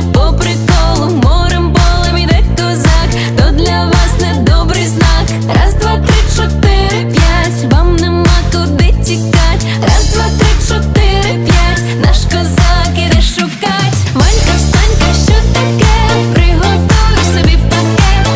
може по морем болем іде козак, то для вас не знак. Раз, два, три, чотири, п'ять, вам нема куди тікать, раз, два, три.